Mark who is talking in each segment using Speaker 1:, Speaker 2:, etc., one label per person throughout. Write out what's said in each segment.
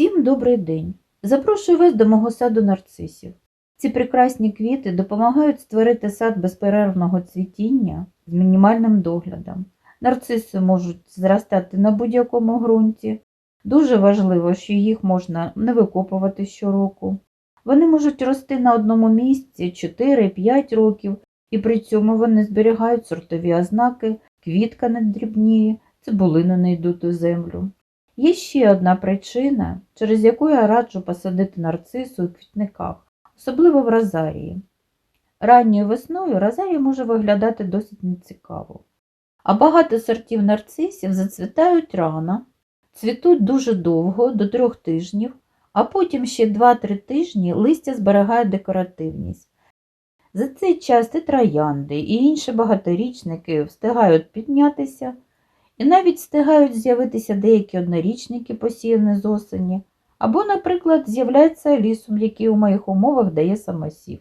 Speaker 1: Всім добрий день! Запрошую вас до мого саду нарцисів. Ці прекрасні квіти допомагають створити сад безперервного цвітіння з мінімальним доглядом. Нарциси можуть зростати на будь-якому ґрунті. Дуже важливо, що їх можна не викопувати щороку. Вони можуть рости на одному місці 4-5 років, і при цьому вони зберігають сортові ознаки, квітка не дрібніє, цибулина не йдуть у землю. Є ще одна причина, через яку я раджу посадити нарцису у квітниках, особливо в розарії. Ранньою весною розарія може виглядати досить нецікаво. А багато сортів нарцисів зацвітають рано, цвітуть дуже довго, до трьох тижнів, а потім ще 2-3 тижні листя зберігає декоративність. За цей час і троянди, і інші багаторічники встигають піднятися, і навіть встигають з'явитися деякі однорічники, посіяні з осені, або, наприклад, з'являється лісом, який у моїх умовах дає самосів.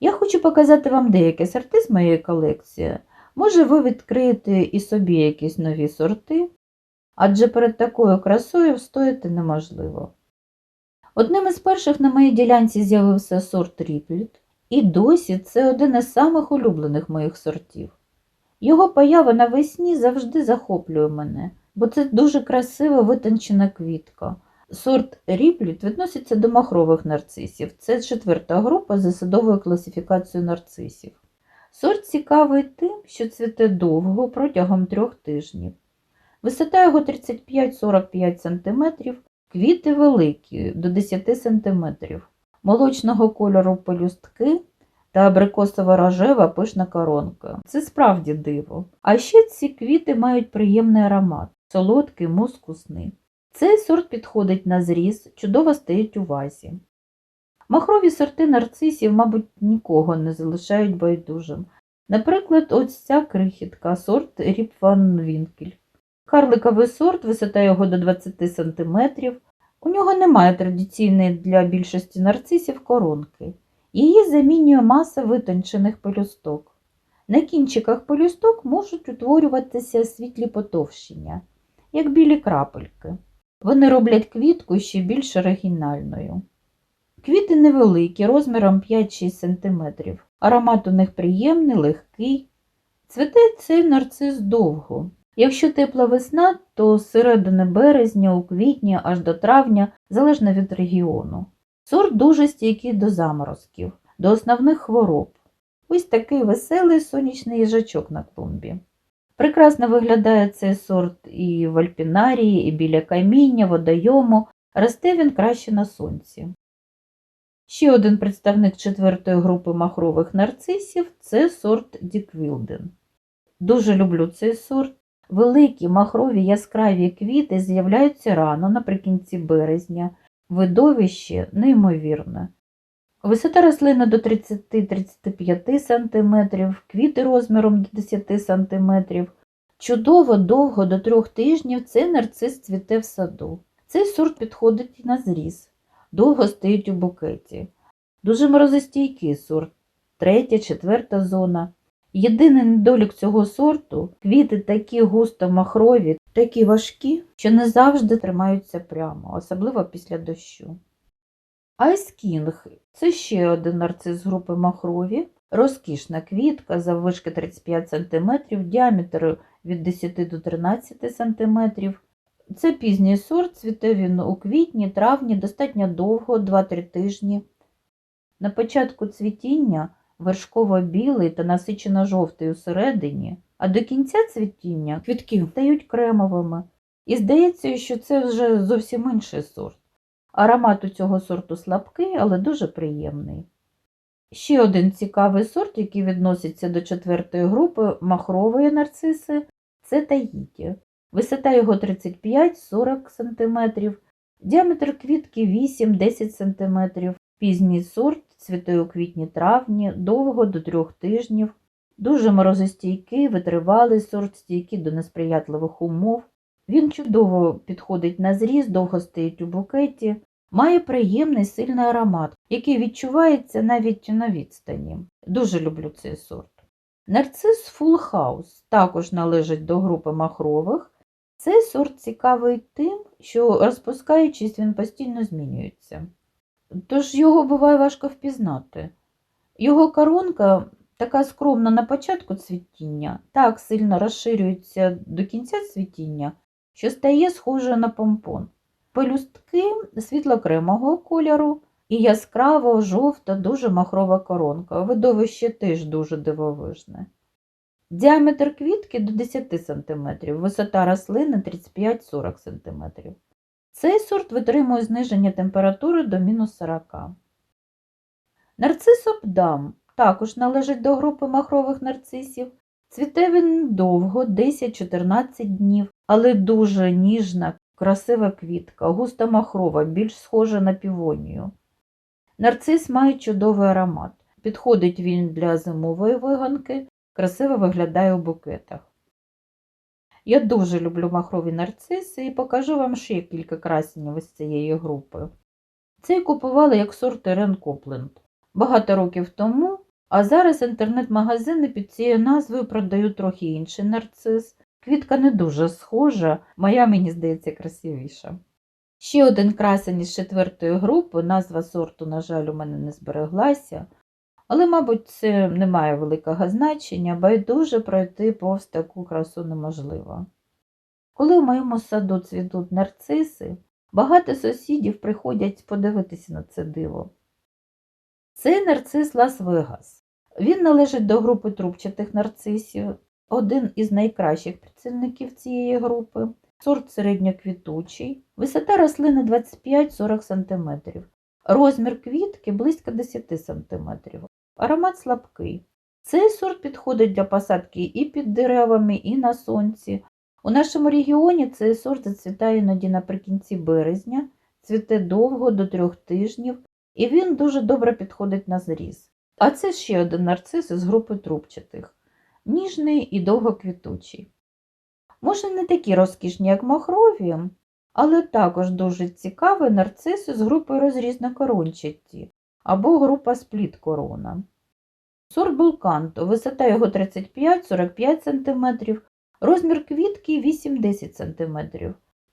Speaker 1: Я хочу показати вам деякі сорти з моєї колекції. Може, ви відкриєте і собі якісь нові сорти, адже перед такою красою встояти неможливо. Одним із перших на моїй ділянці з'явився сорт Ріпліт, і досі це один із самих улюблених моїх сортів. Його поява навесні завжди захоплює мене, бо це дуже красива витончена квітка. Сорт Ріпліт відноситься до махрових нарцисів. Це четверта група за садовою класифікацією нарцисів. Сорт цікавий тим, що цвіте довго протягом трьох тижнів. Висота його 35-45 см, квіти великі до 10 см, молочного кольору пелюстки та абрикосово рожева пишна коронка. Це справді диво. А ще ці квіти мають приємний аромат, солодкий, мускусний. Цей сорт підходить на зріз, чудово стоїть у вазі. Махрові сорти нарцисів, мабуть, нікого не залишають байдужим. Наприклад, ось ця крихітка, сорт Ріп Ван Вінкель. Карликовий сорт, висота його до 20 см. У нього немає традиційної для більшості нарцисів коронки. Її замінює маса витончених пелюсток. На кінчиках пелюсток можуть утворюватися світлі потовщення, як білі крапельки. Вони роблять квітку ще більш оригінальною. Квіти невеликі, розміром 5-6 см. Аромат у них приємний, легкий. Цвіте цей нарцис довго. Якщо тепла весна, то з середини березня, у квітні аж до травня, залежно від регіону. Сорт дуже стійкий до заморозків, до основних хвороб. Ось такий веселий сонячний їжачок на клумбі. Прекрасно виглядає цей сорт і в альпінарії, і біля каміння, водойому. Росте він краще на сонці. Ще один представник четвертої групи махрових нарцисів це сорт Діквілден. Дуже люблю цей сорт. Великі махрові яскраві квіти з'являються рано наприкінці березня. Видовище неймовірне. Висота рослини до 30-35 см, квіти розміром до 10 см. Чудово довго до трьох тижнів цей нарцис цвіте в саду. Цей сорт підходить на зріз, довго стоїть у букеті. Дуже морозостійкий сорт, третя, четверта зона. Єдиний недолік цього сорту квіти такі густо махрові, такі важкі, що не завжди тримаються прямо, особливо після дощу. Кінг – це ще один нарцис групи махрові, розкішна квітка заввишки 35 см, діаметр від 10 до 13 см. Це пізній сорт, цвіте він у квітні, травні, достатньо довго, 2-3 тижні. На початку цвітіння вершково-білий та насичено-жовтий усередині, а до кінця цвітіння квітки стають кремовими. І здається, що це вже зовсім інший сорт. Аромат у цього сорту слабкий, але дуже приємний. Ще один цікавий сорт, який відноситься до четвертої групи махрової нарциси, це таїті. Висота його 35-40 см, діаметр квітки 8-10 см, пізній сорт, цвіте у квітні-травні, довго до трьох тижнів, дуже морозостійкий, витривалий сорт, стійкий до несприятливих умов. Він чудово підходить на зріз, довго стоїть у букеті, має приємний сильний аромат, який відчувається навіть на відстані. Дуже люблю цей сорт. Нарцис Full House також належить до групи махрових, Цей сорт цікавий тим, що розпускаючись, він постійно змінюється. Тож його буває важко впізнати. Його коронка така скромна на початку цвітіння, так сильно розширюється до кінця цвітіння, що стає схожою на помпон. Пелюстки світло-кремового кольору і яскраво жовта, дуже махрова коронка. Видовище теж дуже дивовижне. Діаметр квітки до 10 см, висота рослини 35-40 см. Цей сорт витримує зниження температури до мінус 40. Нарцис обдам також належить до групи махрових нарцисів. Цвіте він довго, 10-14 днів, але дуже ніжна, красива квітка, густа махрова, більш схожа на півонію. Нарцис має чудовий аромат. Підходить він для зимової виганки, красиво виглядає у букетах. Я дуже люблю махрові нарциси і покажу вам ще кілька красенів із цієї групи. Цей купували як сорт Ерен Копленд багато років тому, а зараз інтернет-магазини під цією назвою продають трохи інший нарцис. Квітка не дуже схожа, моя, мені здається, красивіша. Ще один красень із четвертої групи, назва сорту, на жаль, у мене не збереглася, але, мабуть, це не має великого значення, байдуже пройти повз таку красу неможливо. Коли в моєму саду цвітуть нарциси, багато сусідів приходять подивитися на це диво. Цей нарцис Лас-Вегас. Він належить до групи трубчатих нарцисів, один із найкращих працівників цієї групи, сорт середньоквітучий, висота рослини 25-40 см, розмір квітки близько 10 см, аромат слабкий. Цей сорт підходить для посадки і під деревами, і на сонці. У нашому регіоні цей сорт зацвітає іноді наприкінці березня, цвіте довго до трьох тижнів, і він дуже добре підходить на зріз. А це ще один нарцис із групи трубчатих, ніжний і довгоквітучий. Може, не такі розкішні, як махрові, але також дуже цікавий нарцис із групи розрізнокорончаті або група спліт корона. Сорт булканто, висота його 35-45 см, розмір квітки 8-10 см.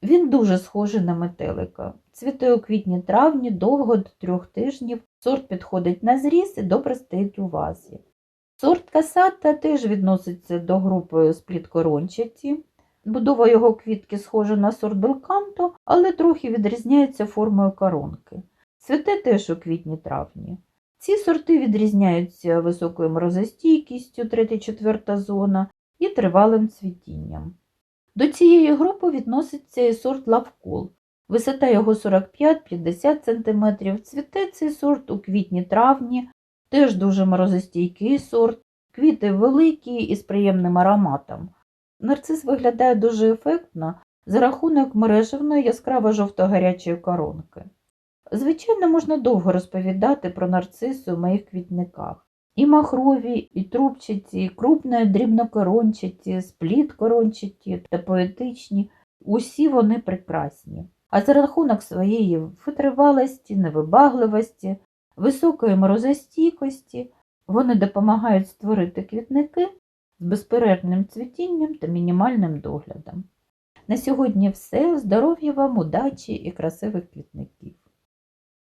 Speaker 1: Він дуже схожий на метелика. Цвіте у квітні-травні, довго до трьох тижнів. Сорт підходить на зріз і добре стоїть у вазі. Сорт касата теж відноситься до групи спліткорончаті. Будова його квітки схожа на сорт белканто, але трохи відрізняється формою коронки. Цвіте теж у квітні-травні. Ці сорти відрізняються високою морозостійкістю 3-4 зона і тривалим цвітінням. До цієї групи відноситься і сорт лавкол. Висота його 45-50 см, цвіте цей сорт у квітні-травні, теж дуже морозостійкий сорт, квіти великі і з приємним ароматом. Нарцис виглядає дуже ефектно за рахунок мережевної яскраво жовто-гарячої коронки. Звичайно, можна довго розповідати про нарциси у моїх квітниках. І махрові, і трубчаті, і крупно дрібнокорончаті, спліт-корончаті та поетичні, усі вони прекрасні. А за рахунок своєї витривалості, невибагливості, високої морозостійкості вони допомагають створити квітники з безперервним цвітінням та мінімальним доглядом. На сьогодні все. Здоров'я вам, удачі і красивих квітників!